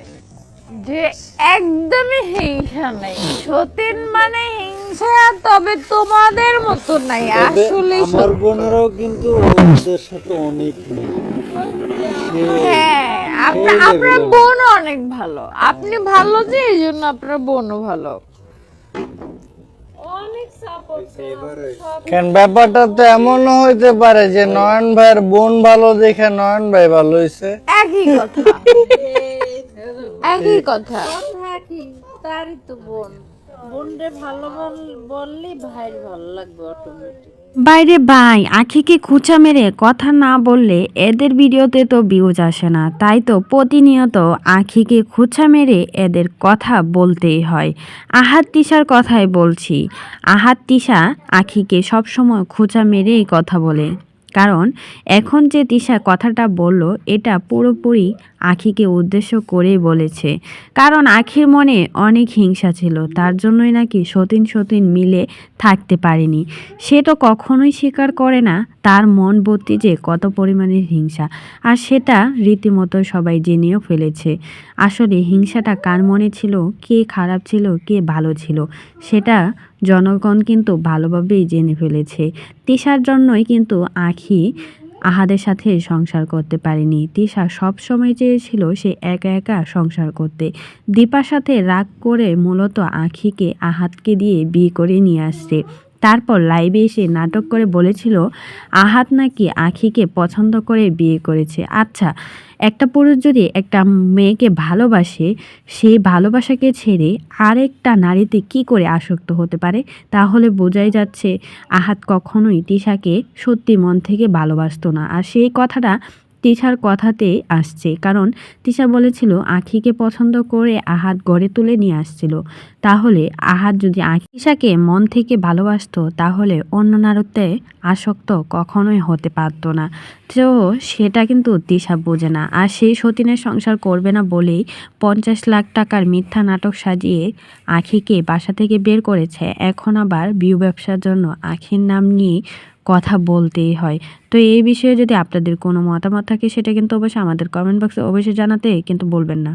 নাই যে একদমই হিংসা নাই। সতীন মানে হিংসা তবে তোমাদের মতো নাই। আসলে আমার বোনেরাও কিন্তু ওদের সাথে অনেক হ্যাঁ আপনা- আপনার বোন অনেক ভালো। আপনি ভালো যে এই জন্য আপনার বোনও ভালো। কেন ব্যাপারটা তো এমনও হইতে পারে যে নয়ন ভাইয়ের বোন ভালো দেখে নয়ন ভাই ভালো হয়েছে একই কথা। একই কথা। তারই তো বোন। বোনরে ভালো বল- বললেই ভাইয়ের ভালো লাগবে অটোমেটিক বাইরে ভাই আখিকে খুঁচা মেরে কথা না বললে এদের ভিডিওতে তো ভিউজ আসে না। তাই তো প্রতিনিয়ত আখিকে খুঁচা মেরে এদের কথা বলতেই হয়। আহাত তিশার কথাই বলছি। আহাত তিশা আখিকে সবসময় খুঁচা মেরেই কথা বলে। কারণ এখন যে তিশা কথাটা বলল, এটা পুরোপুরি আখিকে উদ্দেশ্য করেই বলেছে। কারণ আখির মনে অনেক হিংসা ছিল, তার জন্যই নাকি সতীন সতীন মিলে থাকতে পারেনি। সে তো কখনোই স্বীকার করে না তার মন ভর্তি যে কত পরিমাণের হিংসা, আর সেটা রীতিমতো সবাই জেনেও ফেলেছে। আসলে হিংসাটা কার মনে ছিল, কে খারাপ ছিল, কে ভালো ছিল, সেটা জনগণ কিন্তু ভালোভাবেই জেনে ফেলেছে। তিশার জন্যই কিন্তু আখি আহাদের সাথে সংসার করতে পারেনি। তিশা সব সময় চেয়েছিল সে একা একা সংসার করতে। দীপার সাথে রাগ করে মূলত আখিকে আহাতকে দিয়ে বিয়ে করে নিয়ে আসছে। তারপর লাইভে এসে নাটক করে বলেছিল, আহাত নাকি আখিকে পছন্দ করে বিয়ে করেছে। আচ্ছা একটা পুরুষ যদি একটা মেয়েকে ভালোবাসে সেই ভালোবাসাকে ছেড়ে আরেকটা নারীতে কি করে আসক্ত হতে পারে? তাহলে বোঝাই যাচ্ছে, আহাত কখনোই তিশাকে সত্যি মন থেকে ভালোবাসতো না। আর সেই কথাটা তিশার কথাতেই আসছে, কারণ তিশা বলেছিল, আখিকে পছন্দ করে আহাত গড়ে তুলে নিয়ে আসছিল। তাহলে আহাত যদি আখিশাকে মন থেকে ভালোবাসতো, তাহলে অন্য নারীতে আসক্ত কখনোই হতে পারতো না। তো সেটা কিন্তু তিশা বোঝে না। আর সেই সতীনের সংসার করবে না বলেই পঞ্চাশ লাখ টাকার মিথ্যা নাটক সাজিয়ে আখিকে বাসা থেকে বের করেছে। এখন আবার বিউ ব্যবসার জন্য আখির নাম নিয়ে কথা বলতেই হয়। তো এই বিষয়ে যদি আপনাদের কোনো মতামত থাকে, সেটা কিন্তু অবশ্যই আমাদের কমেন্ট বক্সে অবশ্যই জানাতে, কিন্তু বলবেন না।